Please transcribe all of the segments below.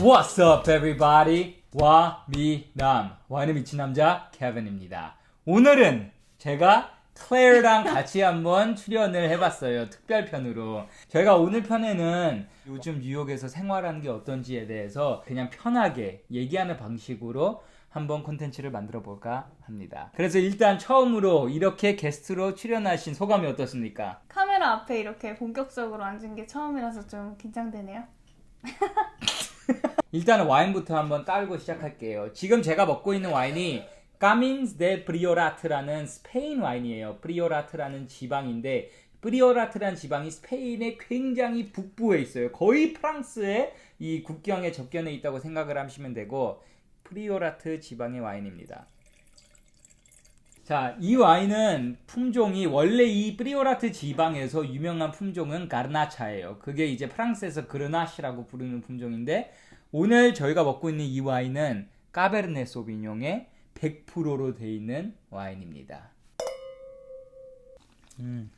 What's up, everybody? 와 미 남 와인의 미친 남자 케빈입니다. 오늘은 제가 클레어랑 같이 한번 출연을 해봤어요. 특별편으로. 저희가 오늘 편에는 요즘 뉴욕에서 생활하는 게 어떤지에 대해서 그냥 편하게 얘기하는 방식으로 한번 콘텐츠를 만들어 볼까 합니다. 그래서 일단 처음으로 이렇게 게스트로 출연하신 소감이 어떻습니까? 카메라 앞에 이렇게 본격적으로 앉은 게 처음이라서 좀 긴장되네요. 일단은 와인부터 한번 따르고 시작할게요. 지금 제가 먹고 있는 와인이 까민스 데 프리오라트라는 스페인 와인이에요. 프리오라트라는 지방인데 프리오라트라는 지방이 스페인의 굉장히 북부에 있어요. 거의 프랑스의 이 국경에 접견해 있다고 생각을 하시면 되고 프리오라트 지방의 와인입니다. 자, 이 와인은 품종이 원래 이 프리오라트 지방에서 유명한 품종은 가르나차예요. 그게 이제 프랑스에서 그르나시라고 부르는 품종인데 오늘 저희가 먹고 있는 이 와인은 까베르네 소비뇽의 100%로 돼 있는 와인입니다. 음,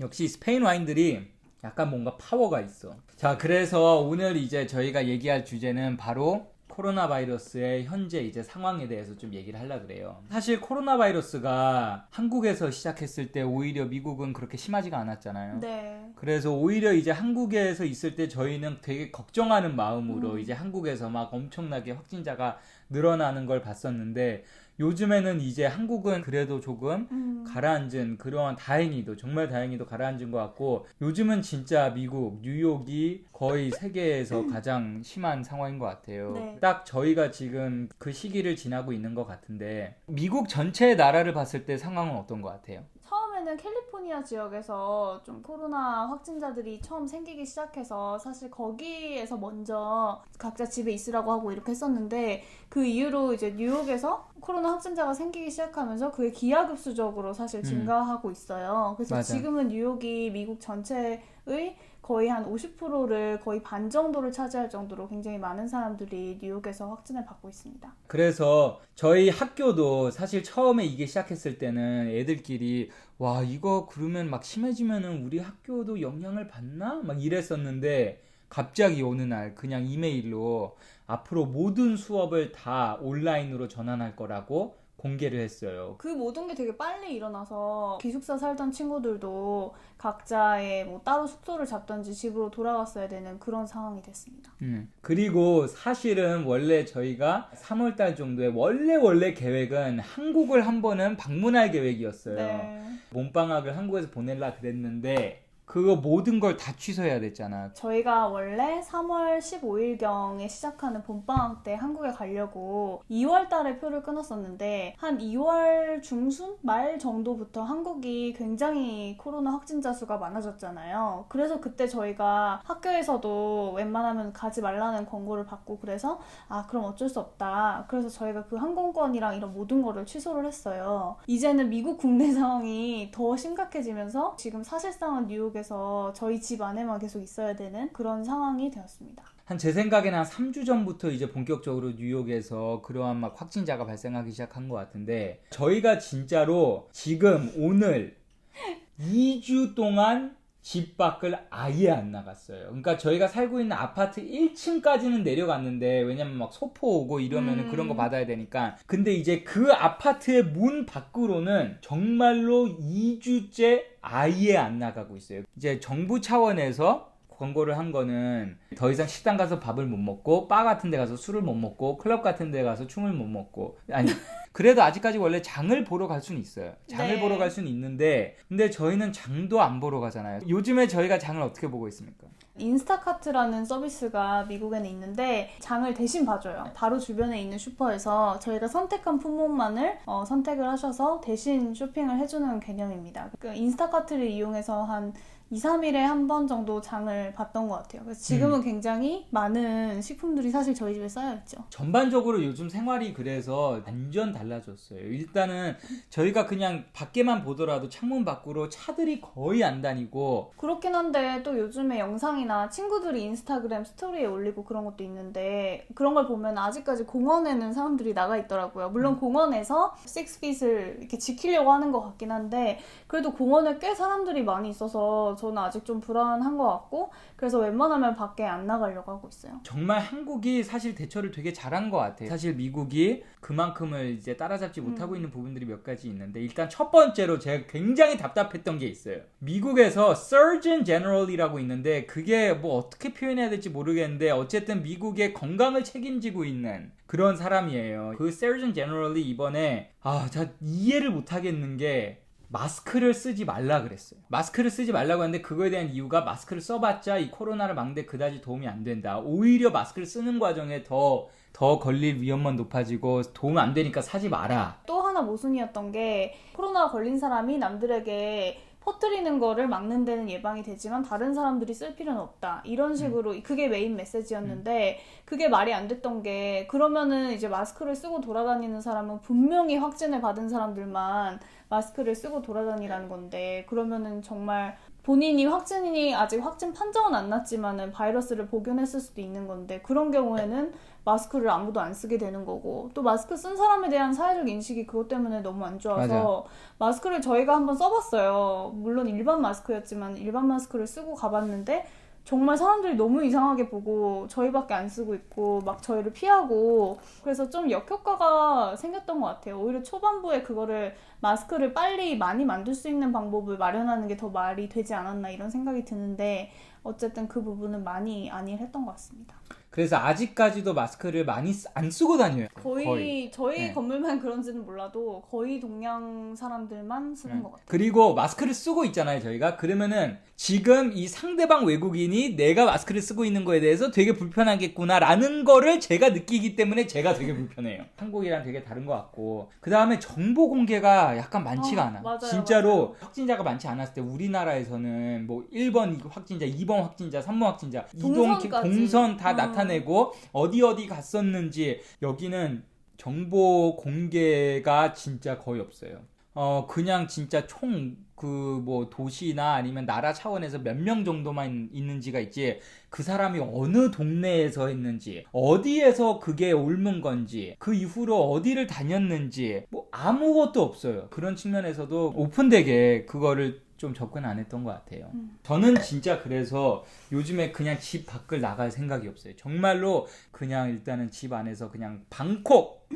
역시 스페인 와인들이 약간 뭔가 파워가 있어. 자, 그래서 오늘 이제 저희가 얘기할 주제는 바로 코로나 바이러스의 현재 이제 상황에 대해서 좀 얘기를 하려 그래요. 사실 코로나 바이러스가 한국에서 시작했을 때 오히려 미국은 그렇게 심하지가 않았잖아요. 네. 그래서 오히려 이제 한국에서 있을 때 저희는 되게 걱정하는 마음으로 음. 이제 한국에서 막 엄청나게 확진자가 늘어나는 걸 봤었는데 요즘에는 이제 한국은 그래도 조금 음. 가라앉은 그러한 다행히도 정말 다행히도 가라앉은 것 같고 요즘은 진짜 미국 뉴욕이 거의 세계에서 가장 심한 상황인 것 같아요. 네. 딱 저희가 지금 그 시기를 지나고 있는 것 같은데 미국 전체 나라를 봤을 때 상황은 어떤 것 같아요? 처음 에는 캘리포니아 지역에서 좀 코로나 확진자들이 처음 생기기 시작해서 사실 거기에서 먼저 각자 집에 있으라고 하고 이렇게 했었는데 그 이후로 이제 뉴욕에서 코로나 확진자가 생기기 시작하면서 그게 기하급수적으로 사실 음. 증가하고 있어요. 그래서 맞아. 지금은 뉴욕이 미국 전체의 거의 한 50%를 거의 반 정도를 차지할 정도로 굉장히 많은 사람들이 뉴욕에서 확진을 받고 있습니다. 그래서 저희 학교도 사실 처음에 이게 시작했을 때는 애들끼리 와 이거 그러면 막 심해지면은 우리 학교도 영향을 받나 막 이랬었는데 갑자기 어느 날 그냥 이메일로 앞으로 모든 수업을 다 온라인으로 전환할 거라고 공개를 했어요. 그 모든 게 되게 빨리 일어나서 기숙사 살던 친구들도 각자의 뭐 따로 숙소를 잡던지 집으로 돌아갔어야 되는 그런 상황이 됐습니다. 음. 그리고 사실은 원래 저희가 3월달 정도에 원래 원래 계획은 한국을 한 번은 방문할 계획이었어요. 네. 몸방학을 한국에서 보낼라 그랬는데 그거 모든 걸 다 취소해야 됐잖아. 저희가 원래 3월 15일경에 시작하는 봄방학 때 한국에 가려고 2월 달에 표를 끊었었는데 한 2월 중순 말 정도부터 한국이 굉장히 코로나 확진자 수가 많아졌잖아요. 그래서 그때 저희가 학교에서도 웬만하면 가지 말라는 권고를 받고 그래서 아 그럼 어쩔 수 없다. 그래서 저희가 그 항공권이랑 이런 모든 거를 취소를 했어요. 이제는 미국 국내 상황이 더 심각해지면서 지금 사실상은 뉴욕 에서 저희 집 안에만 계속 있어야 되는 그런 상황이 되었습니다. 한 제 생각에는 한 3주 전부터 이제 본격적으로 뉴욕에서 그러한 막 확진자가 발생하기 시작한 것 같은데 저희가 진짜로 지금 오늘 2주 동안 집 밖을 아예 안 나갔어요. 그러니까 저희가 살고 있는 아파트 1층까지는 내려갔는데 왜냐면 막 소포 오고 이러면은 음. 그런 거 받아야 되니까. 근데 이제 그 아파트의 문 밖으로는 정말로 2주째 아예 안 나가고 있어요. 이제 정부 차원에서 권고를 한 거는 더 이상 식당 가서 밥을 못 먹고 바 같은 데 가서 술을 못 먹고 클럽 같은 데 가서 춤을 못 먹고 아니 그래도 아직까지 원래 장을 보러 갈 수는 있어요. 장을 네. 보러 갈 수는 있는데 근데 저희는 장도 안 보러 가잖아요. 요즘에 저희가 장을 어떻게 보고 있습니까? 인스타카트라는 서비스가 미국에는 있는데 장을 대신 봐줘요. 바로 주변에 있는 슈퍼에서 저희가 선택한 품목만을 어, 선택을 하셔서 대신 쇼핑을 해주는 개념입니다. 그 인스타카트를 이용해서 한 2, 3일에 한 번 정도 장을 봤던 것 같아요. 그래서 지금은 굉장히 많은 식품들이 사실 저희 집에 쌓여있죠. 전반적으로 요즘 생활이 그래서 완전 달라졌어요. 일단은 저희가 그냥 밖에만 보더라도 창문 밖으로 차들이 거의 안 다니고 그렇긴 한데 또 요즘에 영상이나 친구들이 인스타그램 스토리에 올리고 그런 것도 있는데 그런 걸 보면 아직까지 공원에는 사람들이 나가 있더라고요. 물론 공원에서 6핏을 이렇게 지키려고 하는 것 같긴 한데 그래도 공원에 꽤 사람들이 많이 있어서 저는 아직 좀 불안한 것 같고 그래서 웬만하면 밖에 안 나가려고 하고 있어요. 정말 한국이 사실 대처를 되게 잘한 것 같아요. 사실 미국이 그만큼을 이제 따라잡지 못하고 음. 있는 부분들이 몇 가지 있는데 일단 첫 번째로 제가 굉장히 답답했던 게 있어요. 미국에서 Surgeon General이라고 있는데 그게 뭐 어떻게 표현해야 될지 모르겠는데 어쨌든 미국의 건강을 책임지고 있는 그런 사람이에요. 그 Surgeon General이 이번에 아, 저 이해를 못 하겠는 게 마스크를 쓰지 말라 그랬어요. 마스크를 쓰지 말라고 했는데 그거에 대한 이유가 마스크를 써봤자 이 코로나를 막는데 그다지 도움이 안 된다. 오히려 마스크를 쓰는 과정에 더, 더 걸릴 위험만 높아지고 도움 안 되니까 사지 마라. 또 하나 모순이었던 게 코로나 걸린 사람이 남들에게 퍼뜨리는 거를 막는 데는 예방이 되지만 다른 사람들이 쓸 필요는 없다. 이런 식으로 그게 메인 메시지였는데 그게 말이 안 됐던 게 그러면은 이제 마스크를 쓰고 돌아다니는 사람은 분명히 확진을 받은 사람들만 마스크를 쓰고 돌아다니라는 건데 그러면은 정말 본인이 확진이 아직 확진 판정은 안 났지만은 바이러스를 복용했을 수도 있는 건데 그런 경우에는 마스크를 아무도 안 쓰게 되는 거고 또 마스크 쓴 사람에 대한 사회적 인식이 그것 때문에 너무 안 좋아서 마스크를 저희가 한번 써봤어요. 물론 일반 마스크였지만 일반 마스크를 쓰고 가봤는데 정말 사람들이 너무 이상하게 보고 저희밖에 안 쓰고 있고 막 저희를 피하고 그래서 좀 역효과가 생겼던 것 같아요. 오히려 초반부에 그거를 마스크를 빨리 많이 만들 수 있는 방법을 마련하는 게 더 말이 되지 않았나 이런 생각이 드는데 어쨌든 그 부분은 많이 안일했던 것 같습니다. 그래서 아직까지도 마스크를 많이 쓰- 안 쓰고 다녀요. 거의, 저희 네. 건물만 그런지는 몰라도 거의 동양 사람들만 쓰는 네. 것 같아요. 그리고 마스크를 쓰고 있잖아요, 저희가. 그러면은 지금 이 상대방 외국인이 내가 마스크를 쓰고 있는 거에 대해서 되게 불편하겠구나라는 거를 제가 느끼기 때문에 제가 되게 불편해요. 한국이랑 되게 다른 것 같고. 그 다음에 정보 공개가 약간 많지가 어, 않아. 맞아요, 진짜로 맞아요. 확진자가 많지 않았을 때 우리나라에서는 뭐 1번 확진자, 2번 확진자, 3번 확진자, 이동. 동선 다 음. 나타 내고 어디 어디 갔었는지 여기는 정보 공개가 진짜 거의 없어요. 어, 그냥 진짜 총 그 뭐 도시나 아니면 나라 차원에서 몇 명 정도만 있는지가 있지 그 사람이 어느 동네에서 했는지 어디에서 그게 옮은 건지 그 이후로 어디를 다녔는지 뭐 아무것도 없어요. 그런 측면에서도 오픈되게 그거를 좀 접근 안 했던 것 같아요. 음. 저는 진짜 그래서 요즘에 그냥 집 밖을 나갈 생각이 없어요. 정말로 그냥 일단은 집 안에서 그냥 방콕,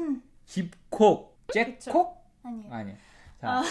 집콕, 잭콕? 아니에요. 아니. 자, 아,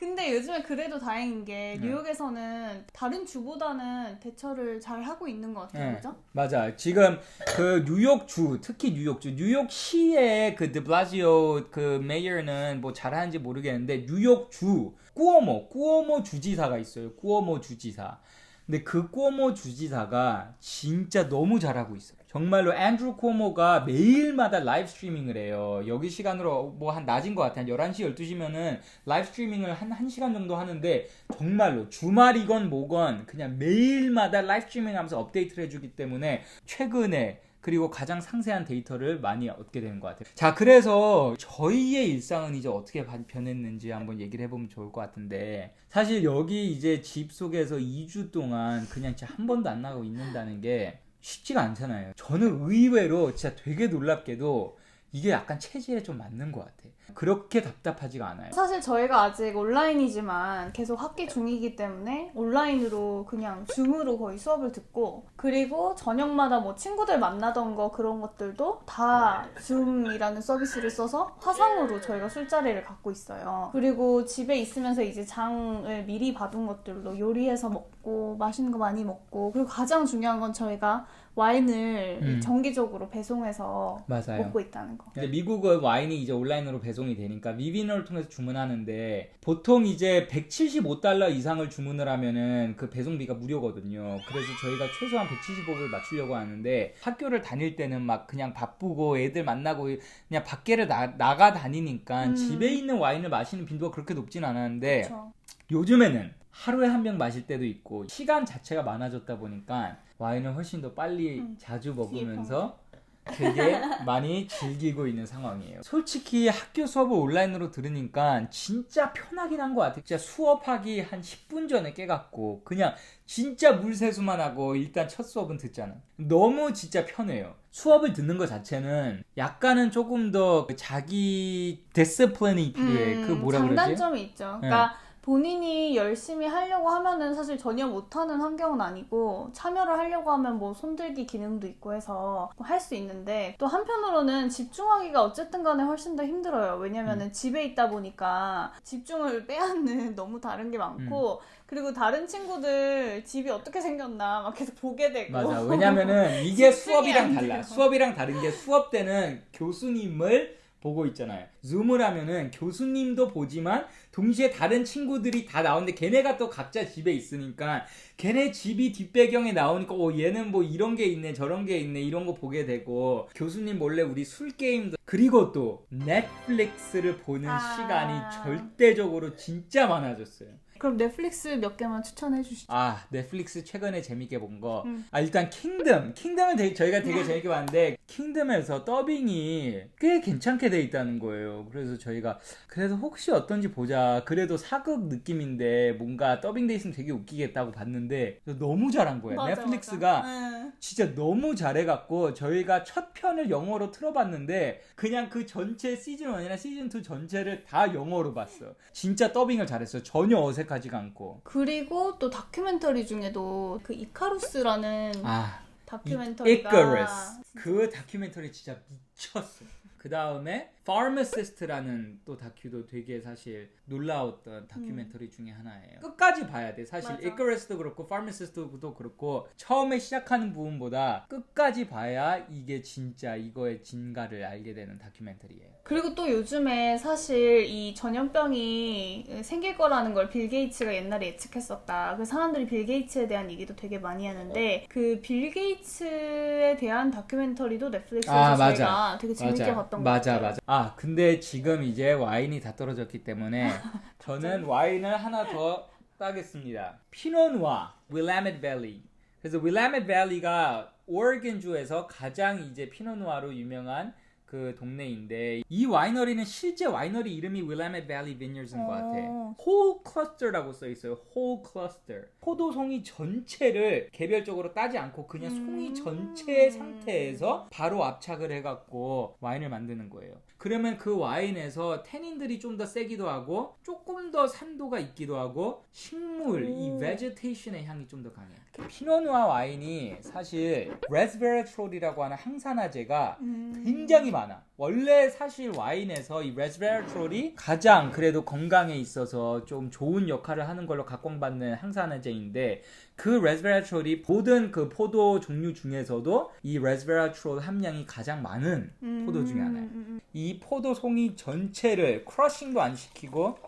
근데 요즘에 그래도 다행인 게 네. 뉴욕에서는 다른 주보다는 대처를 잘 하고 있는 것 같아요. 네. 그죠? 맞아. 지금 그 뉴욕주, 특히 뉴욕주, 뉴욕시의 그 드블라지오 그 메이어는 뭐 잘하는지 모르겠는데 뉴욕주 꾸어모, 꾸어모 주지사가 있어요. 꾸어모 주지사. 근데 그 꾸어모 주지사가 진짜 너무 잘하고 있어요. 정말로 앤드루 쿠오모가 매일마다 라이브 스트리밍을 해요. 여기 시간으로 뭐 한 낮인 것 같아요. 한 11시, 12시면은 라이브 스트리밍을 한 1시간 정도 하는데 정말로 주말이건 뭐건 그냥 매일마다 라이브 스트리밍 하면서 업데이트를 해주기 때문에 최근에 그리고 가장 상세한 데이터를 많이 얻게 되는 것 같아요. 자, 그래서 저희의 일상은 이제 어떻게 바- 변했는지 한번 얘기를 해보면 좋을 것 같은데 사실 여기 이제 집 속에서 2주 동안 그냥 진짜 한 번도 안 나가고 있는다는 게 쉽지가 않잖아요. 저는 의외로 진짜 되게 놀랍게도 이게 약간 체질에 좀 맞는 것 같아. 그렇게 답답하지가 않아요. 사실 저희가 아직 온라인이지만 계속 학기 중이기 때문에 온라인으로 그냥 줌으로 거의 수업을 듣고 그리고 저녁마다 뭐 친구들 만나던 거 그런 것들도 다 줌이라는 서비스를 써서 화상으로 저희가 술자리를 갖고 있어요. 그리고 집에 있으면서 이제 장을 미리 받은 것들로 요리해서 먹고 맛있는 거 많이 먹고 그리고 가장 중요한 건 저희가 와인을 음. 정기적으로 배송해서 맞아요. 먹고 있다는 거. 근데 미국은 와인이 이제 온라인으로 배송이 되니까 미비너를 통해서 주문하는데 보통 이제 175달러 이상을 주문을 하면은 그 배송비가 무료거든요. 그래서 저희가 최소한 175불 맞추려고 하는데 학교를 다닐 때는 막 그냥 바쁘고 애들 만나고 그냥 밖에를 나, 나가 다니니까 음. 집에 있는 와인을 마시는 빈도가 그렇게 높진 않았는데 그렇죠. 요즘에는 하루에 한 병 마실 때도 있고 시간 자체가 많아졌다 보니까 와인을 훨씬 더 빨리 음, 자주 먹으면서 되게 많이 즐기고 있는 상황이에요. 솔직히 학교 수업을 온라인으로 들으니까 진짜 편하긴 한 것 같아요. 진짜 수업하기 한 10분 전에 깨갖고 그냥 진짜 물세수만 하고 일단 첫 수업은 듣잖아. 너무 진짜 편해요. 수업을 듣는 것 자체는 약간은 조금 더그 자기 디스플레인이 필요해. 그 뭐라 그러지? 음, 장단점이 있죠. 그러니까 본인이 열심히 하려고 하면은 사실 전혀 못하는 환경은 아니고 참여를 하려고 하면 뭐 손들기 기능도 있고 해서 할 수 있는데 또 한편으로는 집중하기가 어쨌든 간에 훨씬 더 힘들어요. 왜냐면은 음. 집에 있다 보니까 집중을 빼앗는 너무 다른 게 많고 음. 그리고 다른 친구들 집이 어떻게 생겼나 막 계속 보게 되고 맞아. 왜냐면은 이게 수업이랑 안 달라. 수업이랑 다른 게 수업 때는 교수님을 보고 있잖아요. 줌을 하면은 교수님도 보지만 동시에 다른 친구들이 다 나오는데 걔네가 또 각자 집에 있으니까 걔네 집이 뒷배경에 나오니까 어 얘는 뭐 이런 게 있네 저런 게 있네 이런 거 보게 되고 교수님 몰래 우리 술 게임도 그리고 또 넷플릭스를 보는 아. 시간이 절대적으로 진짜 많아졌어요. 그럼 넷플릭스 몇 개만 추천해 주시죠. 아 넷플릭스 최근에 재밌게 본 거. 음. 아 일단 킹덤. 킹덤은 되게- 저희가 되게 재밌게 봤는데 킹덤에서 더빙이 꽤 괜찮게 돼 있다는 거예요. 그래서 저희가 그래도 혹시 어떤지 보자. 그래도 사극 느낌인데 뭔가 더빙돼 있으면 되게 웃기겠다고 봤는데 너무 잘한 거예요. 맞아, 넷플릭스가 맞아. 네. 진짜 너무 잘해갖고 저희가 첫 편을 영어로 틀어봤는데 그냥 그 전체 시즌 1이나 시즌 2 전체를 다 영어로 봤어. 진짜 더빙을 잘했어요. 전혀 어색 하지가 않고. 그리고 또 다큐멘터리 중에도 그 이카루스라는 아 다큐멘터리가 Icarus. 그 다큐멘터리 진짜 미쳤어. 그 다음에 Pharmacist라는 또 다큐도 되게 사실 놀라웠던 다큐멘터리 중에 하나예요. 끝까지 봐야 돼. 사실 음. 맞아. Icarus도 그렇고 Pharmacist도 그렇고 처음에 시작하는 부분보다 끝까지 봐야 이게 진짜 이거의 진가를 알게 되는 다큐멘터리예요. 그리고 또 요즘에 사실 이 전염병이 생길 거라는 걸 빌 게이츠가 옛날에 예측했었다. 그 사람들이 빌 게이츠에 대한 얘기도 되게 많이 하는데 그 빌 게이츠에 대한 다큐멘터리도 넷플릭스에서 아, 맞아. 저희가 되게 재밌게 맞아. 봤던 것 맞아, 같아요. 맞아. 아, 근데 지금 이제 와인이 다 떨어졌기 때문에 저는 와인을 하나 더 따겠습니다. 피노누아, 윌라멧 밸리. 그래서 윌라멧 밸리가 오레곤주에서 가장 이제 피노누아로 유명한 그 동네인데 이 와이너리는 실제 와이너리 이름이 윌라멧 밸리 비니어즈인 것 같아. 어. 홀 클러스터라고 써 있어요. 홀 클러스터. 포도 송이 전체를 개별적으로 따지 않고 그냥 송이 음. 전체 상태에서 바로 압착을 해갖고 와인을 만드는 거예요. 그러면 그 와인에서 태닌들이 좀 더 세기도 하고 조금 더 산도가 있기도 하고 식물 이 오. 베제테이션의 향이 좀 더 강해요. 피노누아 와인이 사실 레스베라트롤이라고 하는 항산화제가 음. 굉장히 많아. 원래 사실 와인에서 이 레스베라트롤이 가장 그래도 건강에 있어서 좀 좋은 역할을 하는 걸로 각광받는 항산화제인데 그 레스베라트롤이 모든 그 포도 종류 중에서도 이 레스베라트롤 함량이 가장 많은 음, 포도 중에 하나예요. 음, 음, 이 포도 송이 전체를 크러싱도 안 시키고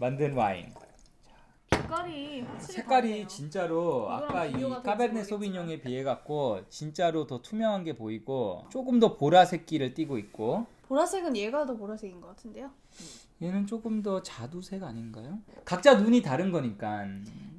만든 와인. 색깔이 확실히 색깔이 다르네요. 진짜로 이거랑 아까 이 비교가 될지 까베르네 모르겠지만. 소비뇽에 비해 갖고 진짜로 더 투명한 게 보이고 조금 더 보라색기를 띠고 있고 보라색은 얘가 더 보라색인 것 같은데요. 얘는 조금 더 자두색 아닌가요? 각자 눈이 다른 거니까.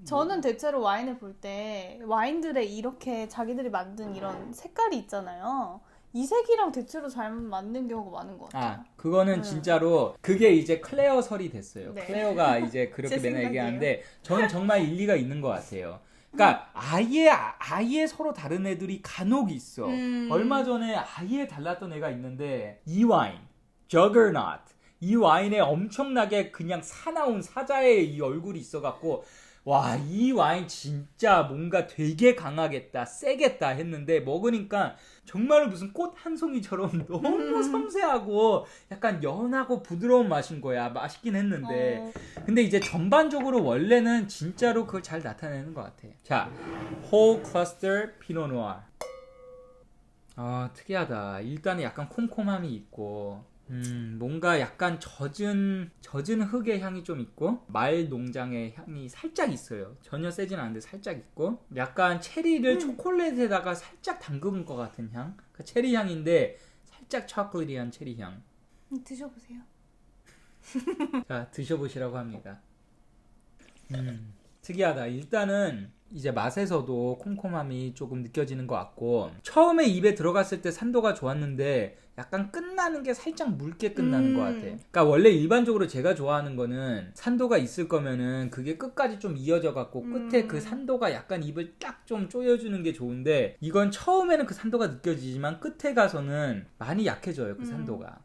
저는 대체로 와인을 볼 때 와인들의 이렇게 자기들이 만든 이런 색깔이 있잖아요. 이 색이랑 대체로 잘 맞는 경우가 많은 것 같아요. 아, 그거는 음. 진짜로 그게 이제 클레어설이 됐어요. 네. 클레어가 이제 그렇게 제 맨날. 얘기하는데 저는 정말 일리가 있는 것 같아요. 그러니까 아예 아예 서로 다른 애들이 간혹 있어. 음. 얼마 전에 아예 달랐던 애가 있는데 이 와인, Juggernaut. 이 와인에 엄청나게 그냥 사나운 사자의 이 얼굴이 있어갖고 와 이 와인 진짜 뭔가 되게 강하겠다 세겠다 했는데 먹으니까 정말 무슨 꽃 한 송이처럼 너무 섬세하고 약간 연하고 부드러운 맛인 거야 맛있긴 했는데 어, 근데 이제 전반적으로 원래는 진짜로 그걸 잘 나타내는 것 같아. 자, whole cluster pinot noir. 아, 특이하다. 일단은 약간 콤콤함이 있고, 음, 뭔가 약간 젖은, 젖은 흙의 향이 좀 있고, 말 농장의 향이 살짝 있어요. 전혀 세진 않은데 살짝 있고, 약간 체리를 초콜릿에다가 살짝 담근 것 같은 향? 그 체리 향인데, 살짝 초콜릿이한 체리 향. 음, 드셔보세요. 자, 드셔보시라고 합니다. 음, 특이하다. 일단은 이제 맛에서도 콤콤함이 조금 느껴지는 것 같고 처음에 입에 들어갔을 때 산도가 좋았는데 약간 끝나는 게 살짝 묽게 끝나는 음. 것 같아. 그러니까 원래 일반적으로 제가 좋아하는 거는 산도가 있을 거면은 그게 끝까지 좀 이어져 갖고 끝에 음. 그 산도가 약간 입을 딱좀 조여주는 게 좋은데 이건 처음에는 그 산도가 느껴지지만 끝에 가서는 많이 약해져요 그 음. 산도가.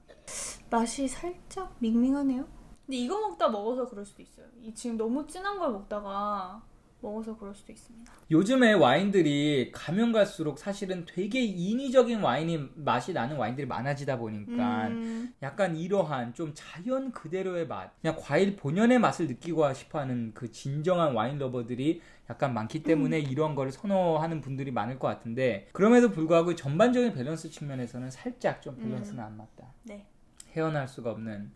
맛이 살짝 밍밍하네요. 근데 이거 먹다 먹어서 그럴 수도 있어요. 이 지금 너무 진한 걸 먹다가 먹어서 그럴 수도 있습니다. 요즘에 와인들이 가면 갈수록 사실은 되게 인위적인 와인이 맛이 나는 와인들이 많아지다 보니까 음, 약간 이러한 좀 자연 그대로의 맛, 그냥 과일 본연의 맛을 느끼고 싶어하는 그 진정한 와인 러버들이 약간 많기 때문에 이런 거를 선호하는 분들이 많을 것 같은데 그럼에도 불구하고 전반적인 밸런스 측면에서는 살짝 좀 밸런스는 안 맞다. 네. 헤어날 수가 없는.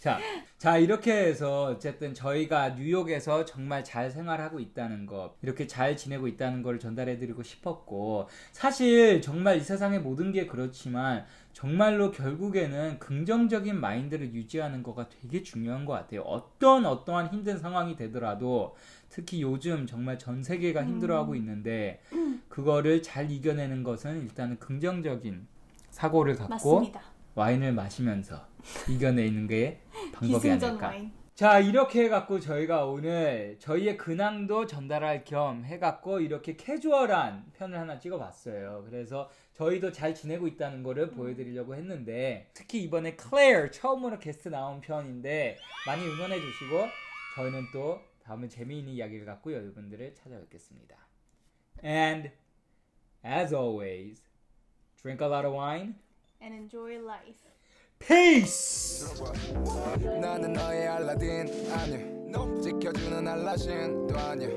자, 자 이렇게 해서 어쨌든 저희가 뉴욕에서 정말 잘 생활하고 있다는 것, 이렇게 잘 지내고 있다는 걸 전달해드리고 싶었고, 사실 정말 이 세상의 모든 게 그렇지만 정말로 결국에는 긍정적인 마인드를 유지하는 거가 되게 중요한 것 같아요. 어떤 어떠한 힘든 상황이 되더라도 특히 요즘 정말 전 세계가 힘들어하고 있는데 그거를 잘 이겨내는 것은 일단은 긍정적인 사고를 갖고 맞습니다. 와인을 마시면서 이겨내는 게 방법이 아닐까. 와인. 자, 이렇게 해갖고 저희가 오늘 저희의 근황도 전달할 겸 해갖고 이렇게 캐주얼한 편을 하나 찍어봤어요. 그래서 저희도 잘 지내고 있다는 거를 보여드리려고 했는데 특히 이번에 클레어 처음으로 게스트 나온 편인데 많이 응원해 주시고 저희는 또 다음에 재미있는 이야기를 갖고 여러분들을 찾아뵙겠습니다. And as always, drink a lot of wine. And enjoy life. Peace! 나는 너의 알라딘 아니야 지켜주는 알라신도 아니야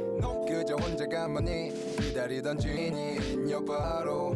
그저 혼자 가만히 기다리던 주인이 여 바로.